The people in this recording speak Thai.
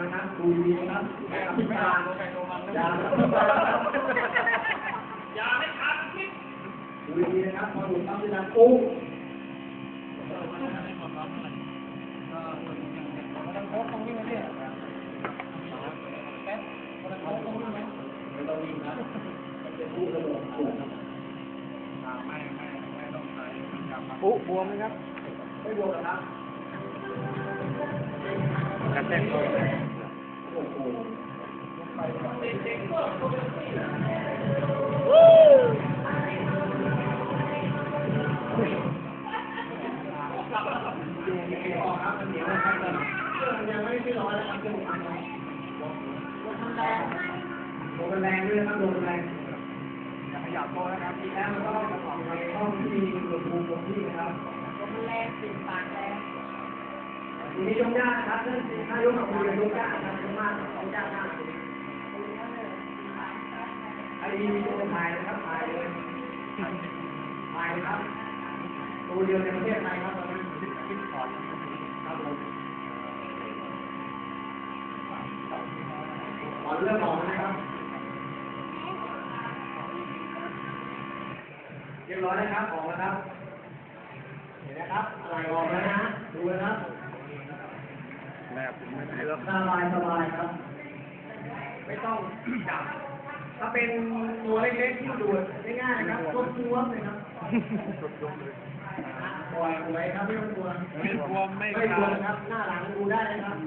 นะครับดูดีนะครับไม่าอย่าอย่าไม่ทันคิดดูดีนะครับพอดูปั๊บจะดันอู้ไม่ทำเป็นนักอู่ไม่ต้องใส่ยาปักปุ๊บวมไหมครับ ไม่บวกนะครับกระแทกตัวโอ้โหออกครับ เหนียวนะครับเครื่องมันยังไม่ได้ร้อนนะครับเครื่องมันร้อนโดแรงโดนแรงด้วยนะครับโดแรงอย่าขยับตัวนะครับทีแล้วมันก็ประกอบในห้องที่มีอุณหภูมิคงที่นะครับแรงสิบปากแรง ทีนี้ยกย่าครับถ้ายกกับมือยกย่านะครับมากยกย่ามากไอ้ดีมีตัวถ่ายนะครับถ่ายเลยถ่ายครับตัวเดียวในประเทศไทยครับตอนนี้คิดคิดถอดครับผมขอเรื่องออกนะครับเรียบร้อยนะครับออกแล้วครับ เห็นนะครับอะไรออกแล้วนะดูนะครับ แนบไม่ได้แล้วสบายสบายครับ ไม่ต้องจับ ถ้าเป็นตัวเล็กๆที่ดูดง่ายๆนะครับตัวตัวเลยครับปล่อยไว้ครับไม่ต้องกลัวไม่บวมไม่ไม่กลัวขาดนะครับ หน้าหลังดูได้นะครับ